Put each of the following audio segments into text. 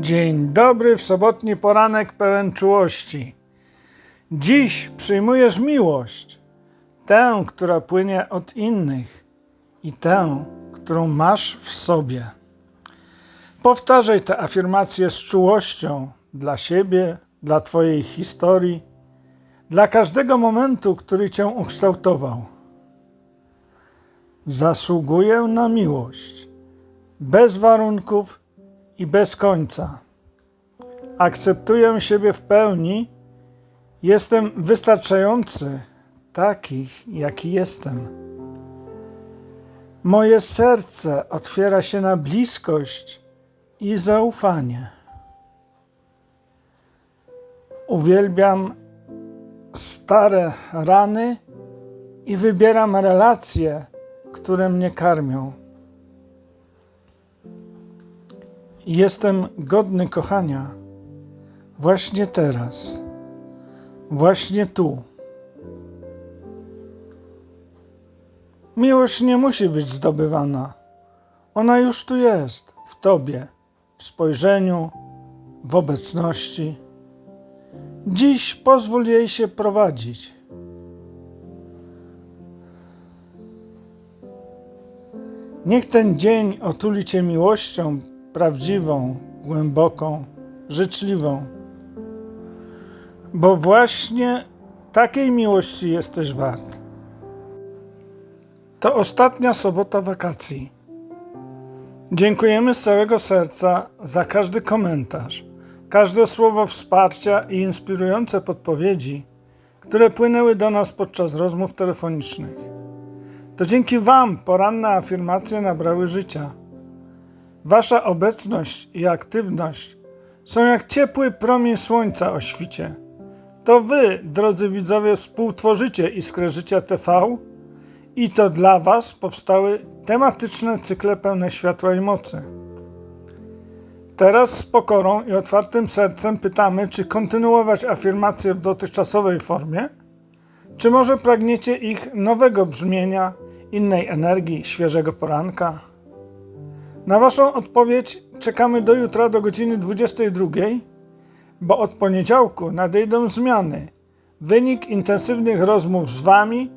Dzień dobry w sobotni poranek pełen czułości. Dziś przyjmujesz miłość, tę, która płynie od innych i tę, którą masz w sobie. Powtarzaj te afirmacje z czułością dla siebie, dla Twojej historii, dla każdego momentu, który Cię ukształtował. Zasługuję na miłość, bez warunków i bez końca. Akceptuję siebie w pełni, jestem wystarczający, taki jaki jestem. Moje serce otwiera się na bliskość i zaufanie. Uwielbiam stare rany i wybieram relacje, które mnie karmią. Jestem godny kochania właśnie teraz, właśnie tu. Miłość nie musi być zdobywana. Ona już tu jest, w tobie, w spojrzeniu, w obecności. Dziś pozwól jej się prowadzić. Niech ten dzień otuli cię miłością prawdziwą, głęboką, życzliwą. Bo właśnie takiej miłości jesteś wart. To ostatnia sobota wakacji. Dziękujemy z całego serca za każdy komentarz, każde słowo wsparcia i inspirujące podpowiedzi, które płynęły do nas podczas rozmów telefonicznych. To dzięki Wam poranne afirmacje nabrały życia. Wasza obecność i aktywność są jak ciepły promień słońca o świcie. To Wy, drodzy widzowie, współtworzycie Iskrę Życia TV i to dla Was powstały tematyczne cykle pełne światła i mocy. Teraz z pokorą i otwartym sercem pytamy, czy kontynuować afirmacje w dotychczasowej formie, czy może pragniecie ich nowego brzmienia, innej energii, świeżego poranka? Na Waszą odpowiedź czekamy do jutra do godziny 22, bo od poniedziałku nadejdą zmiany. Wynik intensywnych rozmów z Wami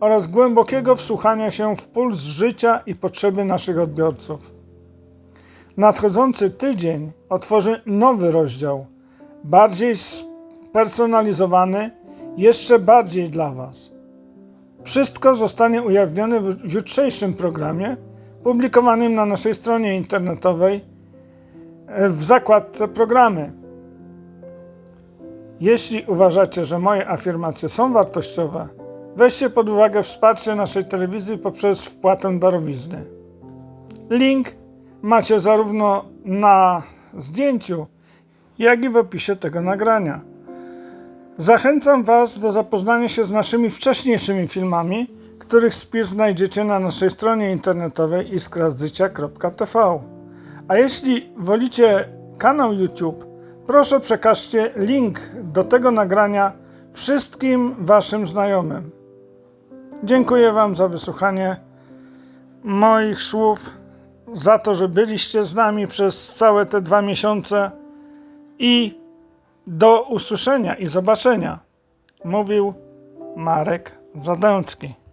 oraz głębokiego wsłuchania się w puls życia i potrzeby naszych odbiorców. Nadchodzący tydzień otworzy nowy rozdział, bardziej spersonalizowany, jeszcze bardziej dla Was. Wszystko zostanie ujawnione w jutrzejszym programie publikowanym na naszej stronie internetowej e, w zakładce programy. Jeśli uważacie, że moje afirmacje są wartościowe, weźcie pod uwagę wsparcie naszej telewizji poprzez wpłatę darowizny. Link macie zarówno na zdjęciu, jak i w opisie tego nagrania. Zachęcam Was do zapoznania się z naszymi wcześniejszymi filmami, których spis znajdziecie na naszej stronie internetowej iskrazdycia.tv. A jeśli wolicie kanał YouTube, proszę przekażcie link do tego nagrania wszystkim Waszym znajomym. Dziękuję Wam za wysłuchanie moich słów, za to, że byliście z nami przez całe te dwa miesiące i do usłyszenia i zobaczenia. Mówił Marek Zadęcki.